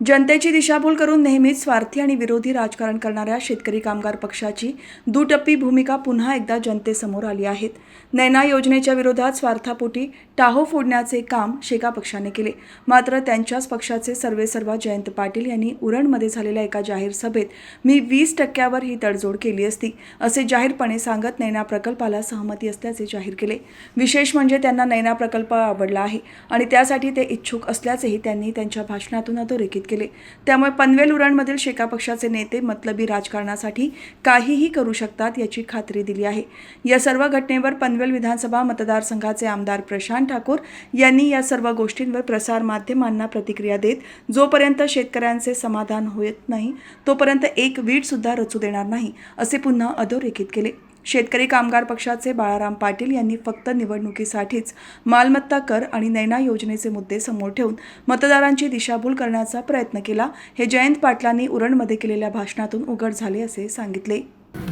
जनतेची दिशाभूल करून नेहमीच स्वार्थी आणि विरोधी राजकारण करणाऱ्या शेतकरी कामगार पक्षाची दुटप्पी भूमिका पुन्हा एकदा जनतेसमोर आली आहेत. नैना योजनेच्या विरोधात स्वार्थापोटी टाहो फोडण्याचे काम शेका पक्षाने केले. मात्र त्यांच्याच पक्षाचे सर्वेसर्वा जयंत पाटील यांनी उरणमध्ये झालेल्या एका जाहीर सभेत मी वीस टक्क्यावर ही तडजोड केली असती असे जाहीरपणे सांगत नैना प्रकल्पाला सहमती असल्याचे जाहीर केले. विशेष म्हणजे त्यांना नैना प्रकल्प आवडला आहे आणि त्यासाठी ते इच्छुक असल्याचेही त्यांनी त्यांच्या भाषणातून अधोरेखित केले. त्यामुळे पनवेल उरणमधील शेका पक्षाचे नेते मतलबी राजकारणासाठी काहीही करू शकतात याची खात्री दिली आहे. या सर्व घटनेवर पनवेल विधानसभा मतदारसंघाचे आमदार प्रशांत ठाकूर यांनी या सर्व गोष्टींवर प्रसारमाध्यमांना प्रतिक्रिया देत जोपर्यंत शेतकऱ्यांचे समाधान होत नाही तोपर्यंत एक वीट सुद्धा रचू देणार नाही असे पुन्हा अधोरेखित केले. शेतकरी कामगार पक्षाचे बाळाराम पाटील यांनी फक्त निवडणुकीसाठीच मालमत्ता कर आणि नैना योजनेचे मुद्दे समोर ठेवून मतदारांची दिशाभूल करण्याचा प्रयत्न केला. हे जयंत पाटलांनी उरणमध्ये केलेल्या भाषणातून उघड झाले असे सांगितले.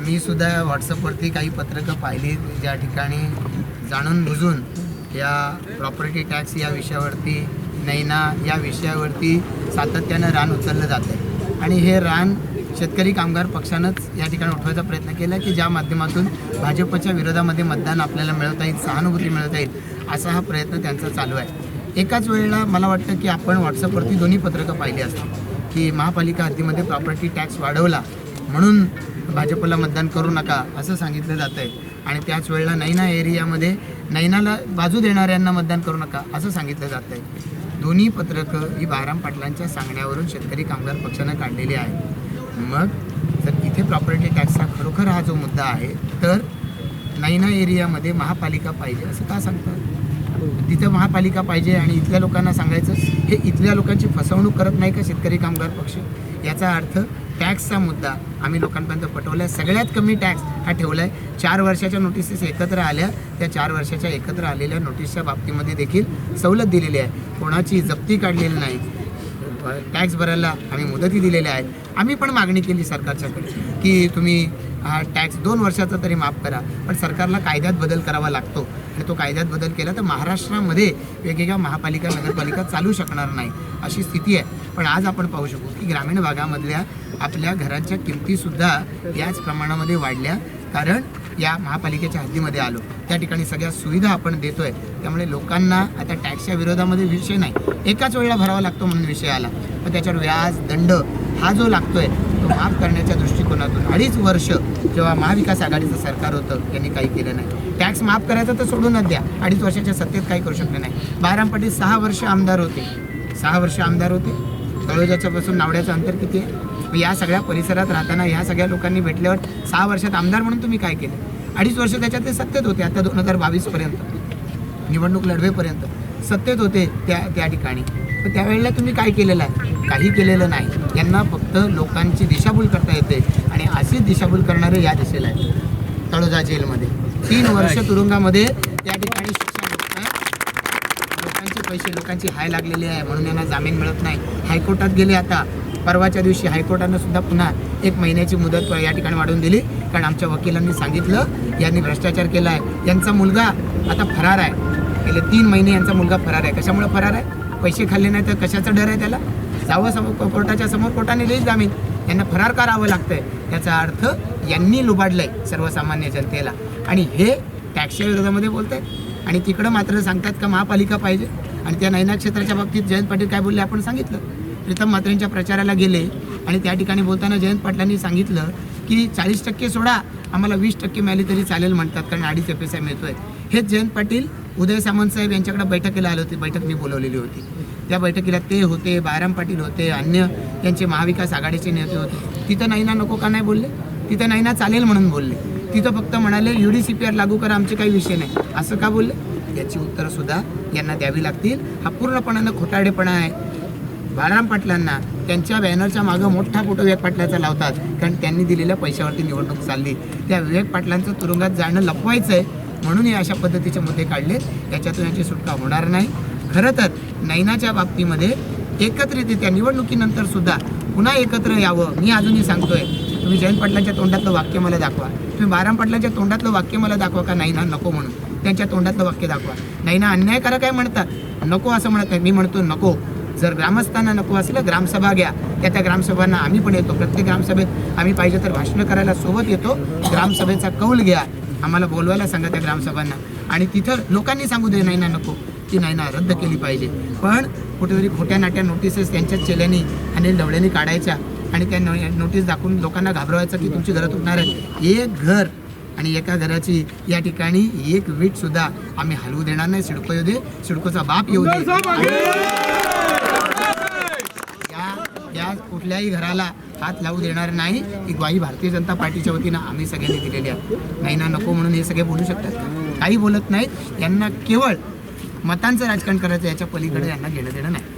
मी सुद्धा व्हॉट्सअपवरती काही पत्रकं पाहिली ज्या ठिकाणी जाणून बुजून या प्रॉपर्टी टॅक्स या विषयावरती नैना या विषयावरती सातत्यानं रान उचललं जातं आणि हे रान शेतकरी कामगार पक्षानंच या ठिकाणी उठवायचा प्रयत्न केला की ज्या माध्यमातून भाजपच्या विरोधामध्ये मतदान आपल्याला मिळवता येईल सहानुभूती मिळवता येईल असा हा प्रयत्न त्यांचा चालू आहे. एकाच वेळेला मला वाटतं की आपण व्हॉट्सअपवरती दोन्ही पत्रकं पाहिली असतात की महापालिका हद्दीमध्ये प्रॉपर्टी टॅक्स वाढवला म्हणून भाजपला मतदान करू नका असं सांगितलं जातं आहे आणि त्याच वेळेला नैना एरियामध्ये नैनाला बाजू देणाऱ्यांना मतदान करू नका असं सांगितलं जातं आहे दोन्ही पत्रकं ही बाराम पाटलांच्या सांगण्यावरून शेतकरी कामगार पक्षानं काढलेली आहेत. मग जर इथे प्रॉपर्टी टॅक्सचा खरोखर हा जो मुद्दा आहे तर नैना एरियामध्ये महापालिका पाहिजे असं का सांगतात? तिथं महापालिका पाहिजे आणि इथल्या लोकांना सांगायचं हे इथल्या लोकांची फसवणूक करत नाही का शेतकरी कामगार पक्ष? याचा अर्थ टॅक्सचा मुद्दा आम्ही लोकांपर्यंत पटवला आहे सगळ्यात कमी टॅक्स हा ठेवला आहे चार वर्षाच्या नोटिसेस एकत्र आल्या. त्या चार वर्षाच्या एकत्र आलेल्या नोटीसच्या बाबतीमध्ये देखील सवलत दिलेली आहे. कोणाची जप्ती काढलेली नाही. टॅक्स भरायला आम्ही मुदती दिलेल्या आहेत. आम्ही पण मागणी केली सरकारच्याकडे की तुम्ही हा टॅक्स दोन वर्षाचा तरी माफ करा पण सरकारला कायद्यात बदल करावा लागतो. आणि तो कायद्यात बदल केला तर महाराष्ट्रामध्ये वेगवेगळ्या महापालिका नगरपालिका चालू शकणार नाही अशी स्थिती आहे. पण आज आपण पाहू शकू की ग्रामीण भागामधल्या आपल्या घरांच्या किमतीसुद्धा याच प्रमाणामध्ये वाढल्या. कारण या महापालिकेच्या हद्दीमध्ये आलो. त्या ठिकाणी सगळ्या सुविधा आपण देतोय. त्यामुळे लोकांना आता टॅक्सच्या विरोधामध्ये विषय नाही. एकाच वेळेला भरावा लागतो म्हणून विषय आला. पण त्याच्यावर व्याज दंड हा जो लागतोय तो माफ करण्याच्या दृष्टिकोनातून अडीच वर्ष जेव्हा महाविकास आघाडीचं सरकार होतं त्यांनी काही केलं नाही. टॅक्स माफ करायचं तर सोडूनच द्या. अडीच वर्षाच्या सत्तेत काही करू शकले नाही. बाराम पाटील सहा वर्ष आमदार होते. सहा वर्ष आमदार होते. तळोजाच्या बसून नावड्याचं अंतर किती आहे? मग या सगळ्या परिसरात राहताना ह्या सगळ्या लोकांनी भेटल्यावर सहा वर्षात आमदार म्हणून तुम्ही काय केलं? अडीच वर्ष त्याच्यात ते सत्तेत होते आता दोन हजार बावीसपर्यंत निवडणूक लढवेपर्यंत. सत्तेत होते त्या त्या ठिकाणी. तर त्यावेळेला तुम्ही काय केलेलं आहे? काही केलेलं नाही. यांना फक्त लोकांची दिशाभूल करता येते आणि अशीच दिशाभूल करणारे या दिशेला आहे तळोजा जेलमध्ये. तीन वर्ष तुरुंगामध्ये त्या ठिकाणी. लोकांचे पैसे लोकांची हाय लागलेली आहे म्हणून यांना जामीन मिळत नाही. हायकोर्टात गेले आता. परवाच्या दिवशी हायकोर्टानं सुद्धा पुन्हा एक महिन्याची मुदत या ठिकाणी वाढवून दिली. कारण आमच्या वकिलांनी सांगितलं यांनी भ्रष्टाचार केला आहे यांचा मुलगा आता फरार आहे. गेले तीन महिने यांचा मुलगा फरार आहे. कशामुळे फरार आहे? पैसे खाल्ले नाही तर कशाचा डर आहे त्याला? जावं समोर कोर्टाच्या समोर कोर्टाने लिहित जामीन. यांना फरार करावं लागतंय? याचा अर्थ यांनी लुबाडलंय सर्वसामान्य जनतेला. आणि हे टॅक्सच्या विरोधामध्ये बोलत आहेत आणि तिकडं मात्र सांगतात का महापालिका पाहिजे? आणि त्या नैना क्षेत्राच्या बाबतीत जयंत पाटील काय बोलले आपण सांगितलं. प्रीतम म्हात्रेंच्या प्रचाराला गेले आणि त्या ठिकाणी बोलताना जयंत पाटलांनी सांगितलं की चाळीस टक्के सोडा आम्हाला वीस टक्के मिळाली तरी चालेल म्हणतात कारण अडीच एफ एस आय मिळतोय. हेच जयंत पाटील उदय सामंत साहेब यांच्याकडे बैठकीला आले होते बैठक मी बोलवलेली होती. त्या बैठकीला ते होते बायराम पाटील होते अन्य त्यांचे महाविकास आघाडीचे नेते होते. तिथं नैना नको का नाही बोलले? तिथं नाही ना चालेल म्हणून बोलले. तिथं फक्त म्हणाले U D C P R लागू करा आमचे काही विषय नाही. असं का बोलले? याची उत्तरंसुद्धा यांना द्यावी लागतील. हा पूर्णपणानं खोटाडेपणा आहे. बाळाराम पाटलांना त्यांच्या बॅनरच्या मागं मोठा फोटो विवेक पाटलाचा लावतात. कारण त्यांनी दिलेल्या पैशावरती निवडणूक चालली. त्या विवेक पाटलांचं तुरुंगात जाणं लपवायचं आहे म्हणून हे अशा पद्धतीचे मुद्दे काढले याच्यातून याची सुटका होणार नाही. खरं तर नैनाच्या बाबतीमध्ये एकत्रितरित्या निवडणुकीनंतर सुद्धा पुन्हा एकत्र यावं मी अजूनही सांगतोय. तुम्ही जयंत पाटलांच्या तोंडातलं वाक्य मला दाखवा. तुम्ही बाराम पाटलांच्या तोंडातलं वाक्य मला दाखवा का नाही ना नको म्हणून. त्यांच्या तोंडातलं वाक्य दाखवा. नाही ना अन्यायकारक काय म्हणतात. नको असं म्हणत नाही. मी म्हणतो नको. जर ग्रामस्थांना नको असलं ग्रामसभा घ्या. त्या त्या ग्रामसभांना आम्ही पण येतो. प्रत्येक ग्रामसभेत आम्ही पाहिजे तर भाषणं करायला सोबत येतो. ग्रामसभेचा कौल घ्या. आम्हाला बोलवायला सांगा त्या ग्रामसभांना. आणि तिथं लोकांनी सांगू दे नाही ना नको. ती नाही ना रद्द केली पाहिजे. पण कुठेतरी खोट्या नाट्या नोटिसेस त्यांच्याच चेल्यानी आणि ढवळ्यांनी काढायच्या आणि त्या नोटीस दाखवून लोकांना घाबरवायचं की तुमची घरं तुटणार आहे एक घर आणि एका घराची या ठिकाणी एक वीट सुद्धा आम्ही हलवू देणार नाही. सिडको येऊ दे. सिडकोचा बाप येऊ दे. या कुठल्याही घराला हात लावू देणार नाही. ही ग्वाही भारतीय जनता पार्टीच्या वतीनं आम्ही सगळ्यांनी दिलेली आहे. नाही ना नको म्हणून हे सगळे बोलू शकतात काही बोलत नाहीत. यांना केवळ मतांचं राजकारण करायचं याच्या पलीकडे यांना घेणं देणं नाही.